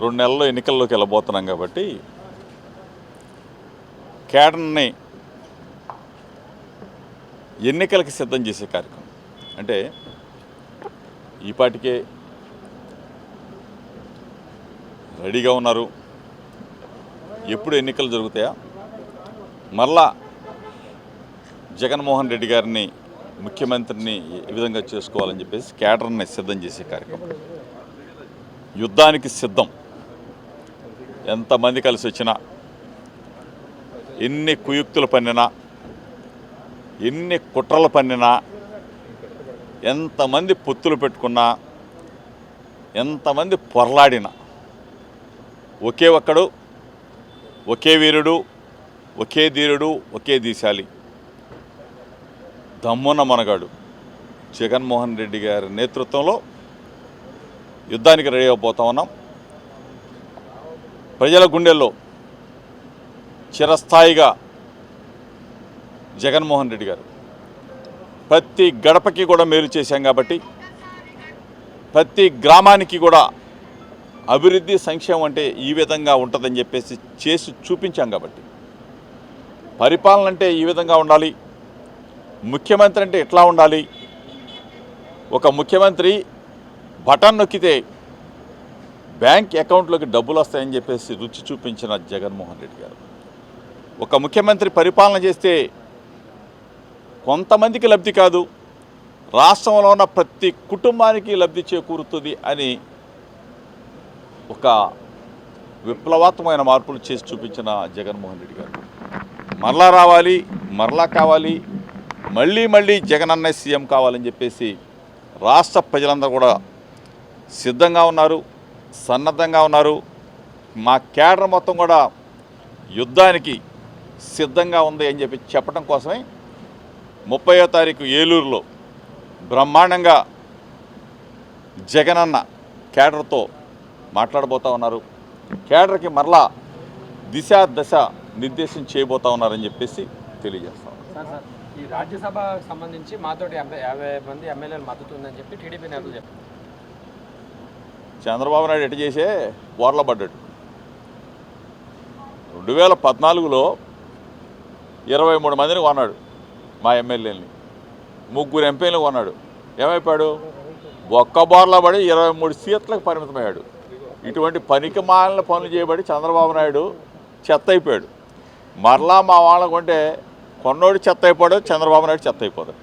రెండు నెలల్లో ఎన్నికల్లోకి వెళ్ళబోతున్నాం కాబట్టి కేడర్ని ఎన్నికలకి సిద్ధం చేసే కార్యక్రమం. అంటే ఈపాటికే రెడీగా ఉన్నారు. ఎప్పుడు ఎన్నికలు జరుగుతాయా? మరలా జగన్మోహన్ రెడ్డి గారిని ముఖ్యమంత్రిని ఏ విధంగా చేసుకోవాలని చెప్పేసి కేటర్ని సిద్ధం చేసే కార్యక్రమం. యుద్ధానికి సిద్ధం. ఎంతమంది కలిసి వచ్చినా ఎన్ని కుయుక్తులు పన్నినా ఎన్ని కుట్రలు పన్నినా ఎంతమంది పొత్తులు పెట్టుకున్నా ఎంతమంది పొరలాడినా ఒకే ఒక్కడు ఒకే వీరుడు ఒకే ధీరుడు ఒకే దీశాలి దమ్మున మనగాడు జగన్మోహన్ రెడ్డి గారి నేతృత్వంలో యుద్ధానికి రెడీ అయిపోతా ఉన్నాం. ప్రజల గుండెల్లో చిరస్థాయిగా జగన్మోహన్ రెడ్డి గారు. ప్రతి గడపకి కూడా మేలు చేశాం కాబట్టి ప్రతి గ్రామానికి కూడా అభివృద్ధి సంక్షేమం అంటే ఈ విధంగా ఉంటుందని చెప్పేసి చేసి చూపించాం కాబట్టి. పరిపాలన అంటే ఈ విధంగా ఉండాలి. ముఖ్యమంత్రి అంటే ఎట్లా ఉండాలి? ఒక ముఖ్యమంత్రి బటన్ నొక్కితే బ్యాంక్ అకౌంట్లోకి డబ్బులు వస్తాయని చెప్పేసి రుచి చూపించిన జగన్మోహన్ రెడ్డి గారు. ఒక ముఖ్యమంత్రి పరిపాలన చేస్తే కొంతమందికి లబ్ధి కాదు రాష్ట్రంలో ఉన్న ప్రతి కుటుంబానికి లబ్ధి చేకూరుతుంది అని ఒక విప్లవాత్మకమైన మార్పులు చేసి చూపించిన జగన్మోహన్ రెడ్డి గారు. మరలా రావాలి మరలా కావాలి మళ్ళీ మళ్ళీ జగన్ అన్నయ్య సీఎం కావాలని చెప్పేసి రాష్ట్ర ప్రజలందరూ కూడా సిద్ధంగా ఉన్నారు. సన్నద్ధంగా ఉన్నారు. మా కేడర్ మొత్తం కూడా యుద్ధానికి సిద్ధంగా ఉంది అని చెప్పి చెప్పడం కోసమే ముప్పయో తారీఖు ఏలూరులో బ్రహ్మాండంగా జగనన్న కేడర్తో మాట్లాడబోతా ఉన్నారు. కేడర్కి మరలా దిశ దశ నిర్దేశం చేయబోతా ఉన్నారని చెప్పేసి తెలియజేస్తాం ఈ రాజ్యసభ సంబంధించి మాతోటి యాభై యాభై మంది ఎమ్మెల్యేలు మద్దతు ఉందని చెప్పి టీడీపీ నేతలు చెప్పారు. చంద్రబాబు నాయుడు ఎటు చేసే బోర్ల పడ్డాడు. రెండు వేల పద్నాలుగులో ఇరవై మూడు మందిని కొన్నాడు మా ఎమ్మెల్యేని ముగ్గురు ఎంపీలను కొన్నాడు. ఏమైపోయాడు? ఒక్క బోర్ల పడి ఇరవై మూడు సీట్లకు పరిమితమయ్యాడు. ఇటువంటి పనికి మాలిన పనులు చేయబడి చంద్రబాబు నాయుడు చెత్త అయిపోయాడు మరలా మా వాళ్ళకుంటే కొన్నోడు చెత్త అయిపోయాడు చంద్రబాబు నాయుడు చెత్త అయిపోతాడు